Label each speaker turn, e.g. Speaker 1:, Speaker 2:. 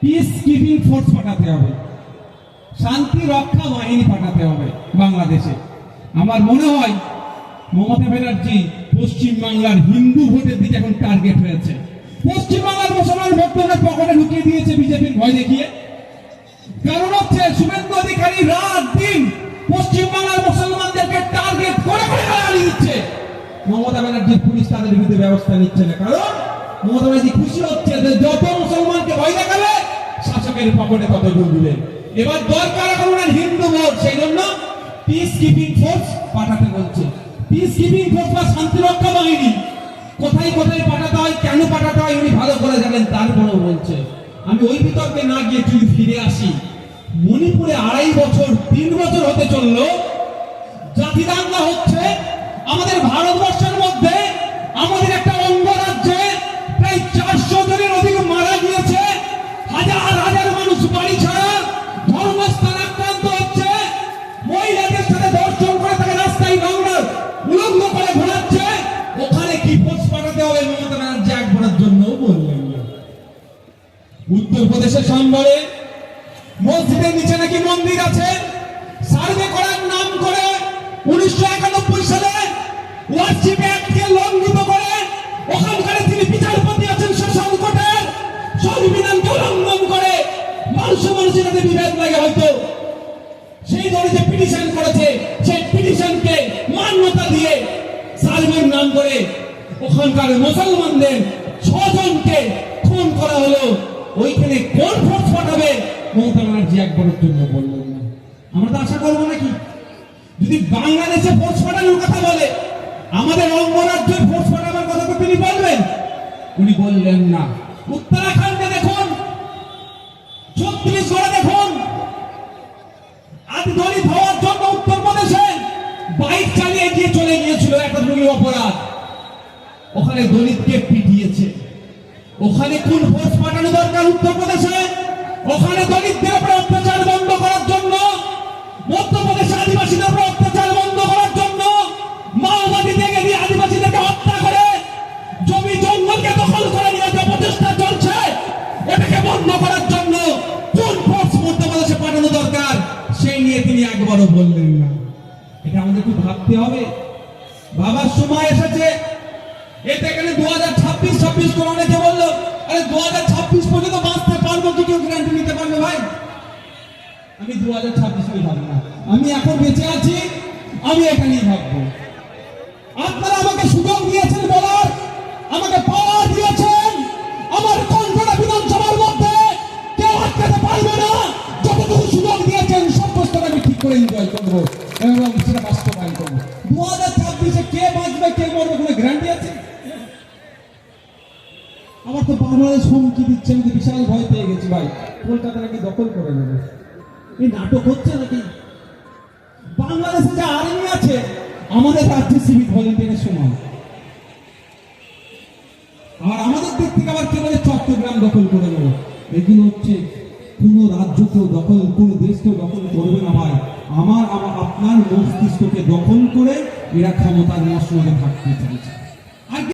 Speaker 1: Peace keeping force পাঠাতে হবে। শান্তি রক্ষা বাহিনী পাঠাতে হবে বাংলাদেশে। আমার মনে হয় মমতা ব্যানার্জি পশ্চিম বাংলার হিন্দু ভোটের দিকে এখন টার্গেট হয়েছে। পশ্চিম বাংলার মুসলমান ভোটকে পকেটে ঢুকিয়ে দিয়েছে বিজেপির ভয় দেখিয়ে। কারণ হচ্ছে শুভেন্দু অধিকারী রাত দিন পশ্চিম বাংলার মুসলমানদেরকে টার্গেট করে করে গালাগালি দিচ্ছে। মমতা ব্যানার্জির পুলিশ তাদের বিরুদ্ধে ব্যবস্থা নিচ্ছে না। কারণ মমতা ব্যানার্জি খুশি হচ্ছে যে যত মুসলমানকে ভয় দেখাবে শাসকের পকেটে তত ঢুকবে এবার দরকার এখন ওনার হিন্দু ভোট সেই জন্য পিস কিপিং ফোর্স পাঠাতে বলছে। পিস কিপিং ফোর্স বা শান্তিরক্ষা বাহিনী, কোথায় কোথায় পাঠাতে হয়, কেন পাঠাতে হয়, উনি ভালো করে জানেন, তারপরেও বলছে। আমি ওই বিতর্কে না গিয়ে যদি ফিরে আসি। মণিপুরে আড়াই বছর, তিন বছর হতে চলল। জাতি দাঙ্গা হচ্ছে আমাদের ভারতবর্ষের উত্তরপ্রদেশের সম্বরে মসজিদের নিচে নাকি মন্দির আছে? সার্ভে করার নাম করে উনিশশো একানব্বই সালে ওয়ার্শিপ অ্যাক্টকে লঙ্ঘিত করে ওখানকার তিনি বিচারপতি আছেন শশাঙ্ক কোটের সংবিধানকে উল্লঙ্ঘন করে। মানুষ মানুষের সাথে বিভেদ লাগে হয়তো। সেই দলে যে পিটিশন করেছে, সেই পিটিশনকে মান্যতা দিয়ে সার্ভের নাম করে ওখানকার মুসলমানদের ছজনকে খুন করা হলো। ওইখানে কোন ফোর্স পাঠাবে? মমতা ব্যানার্জি একবারের জন্য বললেন না। আমরা তো আশা করব নাকি? যদি বাংলাদেশে ফোর্স পাঠানোর কথা বলে, আমাদের অঙ্গরাজ্যের ফোর্স পাঠানোর কথা তো তিনি বলবেন। উনি বললেন না। উত্তরাখণ্ডে দেখুন ছত্রিশগড়ে দেখুন আদি দলিত হওয়ার জন্য উত্তরপ্রদেশে বাইক চালিয়ে গিয়ে চলে গিয়েছিল একটা দুর্নীতি অপরাধ। ওখানে দলিতকে পিটিয়েছে। ওখানে কোন ফোর্স পাঠানো দরকার উত্তরপ্রদেশে। ওখানে দলিতদের উপরে অত্যাচার বন্ধ করার জন্য। মধ্যপ্রদেশে আদিবাসীদের উপরে অত্যাচার বন্ধ করার জন্য। মাওবাদী থেকে দিয়ে আদিবাসীদেরকে হত্যা করে জমি জঙ্গলকে দখল করে নিয়ে যে প্রচেষ্টা চলছে, এটাকে বন্ধ করার জন্য কোন ফোর্স মধ্যপ্রদেশে পাঠানো দরকার। সেই নিয়ে তিনি একবারও বললেন না। এটা আমাদের খুব ভাবতে হবে। বাবার সময় এসেছে। এটা এখানে দু হাজার ছাব্বিশ ছাব্বিশ করে অনেকে বলল, আরে দু হাজার ছাব্বিশ পর্যন্ত বাঁচতে পারব কি কেউ গ্যারান্টি নিতে পারবে ভাই? আমি দু হাজার ছাব্বিশ ভাববো না। আমি এখন বেঁচে আছি, আমি এখানেই ভাববো আপনারা আমাকে সুযোগ দিয়েছেন বলার, আমাকে পাওয়ার দিয়েছেন। আমার কণ্ঠটা বিধানসভার মধ্যে কেউ আটকাতে পারবে না। যতটুকু সুযোগ দিয়েছেন সমস্ত আমি ঠিক করে এনজয় করব এবং সেটা বাস্তবায়ন করব। দু হাজার ছাব্বিশে কে বাঁচবে, কে মরবে কোনো গ্যারান্টি আছে? আমার তো বাংলাদেশ হুমকি দিচ্ছে, আমি বিশাল ভয় পেয়ে গেছি ভাই। কলকাতা নাকি দখল করে নেবে। এই নাটক হচ্ছে নাকি? বাংলাদেশে যে আর্মি আছে, আমাদের রাজ্যে সিভিক ভলেন্টিয়ারের সমান। আর আমাদের দিক থেকে আবার কেবল চট্টগ্রাম দখল করে নেব। এগুলো হচ্ছে কোনো রাজ্যকেও দখল কোনো দেশকেও দখল করবে না ভাই। আমার আপনার মস্তিষ্ককে দখল করে এরা ক্ষমতার মশলাতে থাকতে চাইছে।